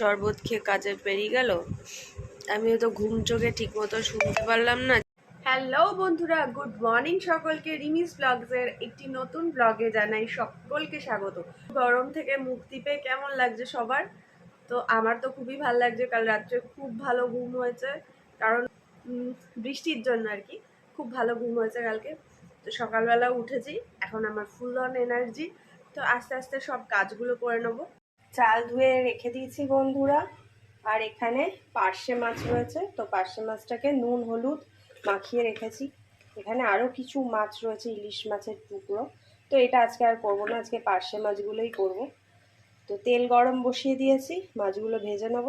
শরবত খেয়ে কাজে বেরিয়ে গেল। আমিও তো ঘুম চোখে ঠিক মতো শুনতে পারলাম না। হ্যালো বন্ধুরা গুড মর্নিং সকলকে। রিমিস ব্লগসের একটি নতুন ব্লগে জানাই সকলকে স্বাগত। গরম থেকে মুক্তি পেয়ে কেমন লাগছে সবার? তো আমার তো খুবই ভালো লাগছে, কাল রাত্রে খুব ভালো ঘুম হয়েছে। কারণ বৃষ্টির জন্য আর কি, খুব ভালো ঘুম হয়েছে কালকে। তো সকালবেলা উঠেছি, এখন আমার ফুল অন এনার্জি তো আস্তে আস্তে সব কাজগুলো করে নেব। চাল ধুয়ে রেখে দিয়েছি বন্ধুরা। আর এখানে পার্শে মাছ রয়েছে। তো পার্শে মাছটাকে নুন, হলুদ মাখিয়ে রেখেছি। এখানে আরও কিছু মাছ রয়েছে, ইলিশ মাছের টুকরো। তো এটা আজকে আর করব না, আজকে পার্শে মাছগুলোই করব। তো তেল গরম বসিয়ে দিয়েছি, মাছগুলো ভেজে নেব।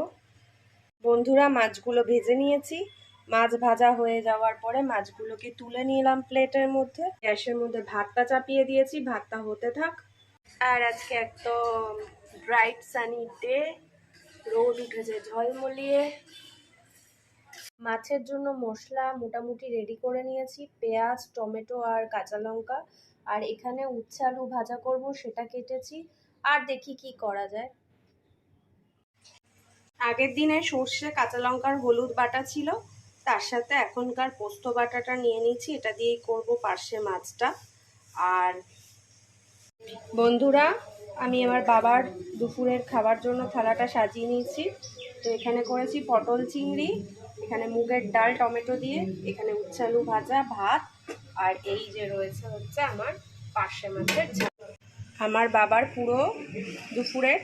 বন্ধুরা, মাছগুলো ভেজে নিয়েছি। মাছ ভাজা হয়ে যাওয়ার পরে মাছগুলোকে তুলে নিলাম প্লেটের মধ্যে। গ্যাসের মধ্যে ভাতটা চাপিয়ে দিয়েছি। ভাতটা হতে থাক। আর আজকে একদম ব্রাইট সানি ডে রোদ উঠেছে, ঝলমলিয়ে। মাছের জন্য মশলা মোটামুটি রেডি করে নিয়েছি, পেঁয়াজ, টমেটো আর কাঁচা লঙ্কা। আর এখানে উচ্ছে আলু ভাজা করব, সেটা কেটেছি। আর দেখি কি করা যায়। আগের দিনে সর্ষে, কাঁচা লঙ্কার হলুদ বাটা ছিল। তার সাথে এখনকার পোস্ত বাটাটা নিয়ে নিচ্ছি এটা দিয়েই করব পার্শে মাছটা। আর বন্ধুরা, আমি আমার বাবার দুপুরের খাবার জন্য থালাটা সাজিয়ে নিয়েছি। তো এখানে করেছি পটল চিংড়ি, এখানে মুগের ডাল, টমেটো দিয়ে, এখানে উচ্ছে আলু ভাজা ভাত, আর এই যে রয়েছে হচ্ছে আমার পার্শে মাছের ঝাল। আমার বাবার পুরো দুপুরের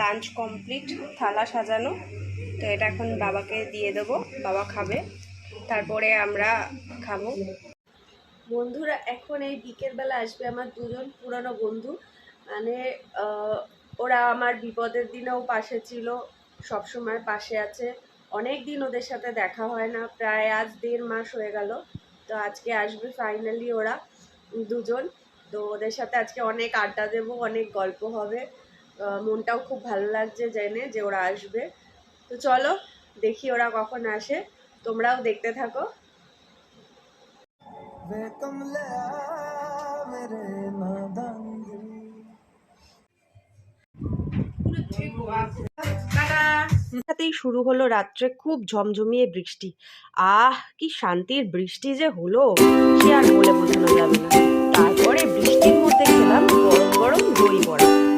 লাঞ্চ কমপ্লিট, থালা সাজানো। তো এটা এখন বাবাকে দিয়ে দেবো, বাবা খাবে। তারপরে আমরা খাব। বন্ধুরা, এখন এই বিকেলবেলা আসবে আমার দুজন পুরনো বন্ধু। মানে ওরা আমার বিপদের দিনেও পাশে ছিল সব সময় পাশে আছে। অনেক দিন ওদের সাথে দেখা হয় না, প্রায় আজ দেড় মাস হয়ে গেল। তো আজকে আসবে ফাইনালি ওরা দুজন। তো ওদের সাথে আজকে অনেক আড্ডা দেবো, অনেক গল্প হবে। মনটাও খুব ভালো লাগছে জেনে যে ওরা আসবে। তো চলো, দেখি ওরা কখন আসে। তোমরাও দেখতে থাকো। वे कमले मेरे नादान दिल সাথেই শুরু হলো রাত্রে খুব ঝমঝমিয়ে বৃষ্টি আহ কি শান্তির বৃষ্টি যে হলো সে আর বলে বোঝানো যাবে না তারপরে বৃষ্টির মধ্যে খেলাম গরম গরম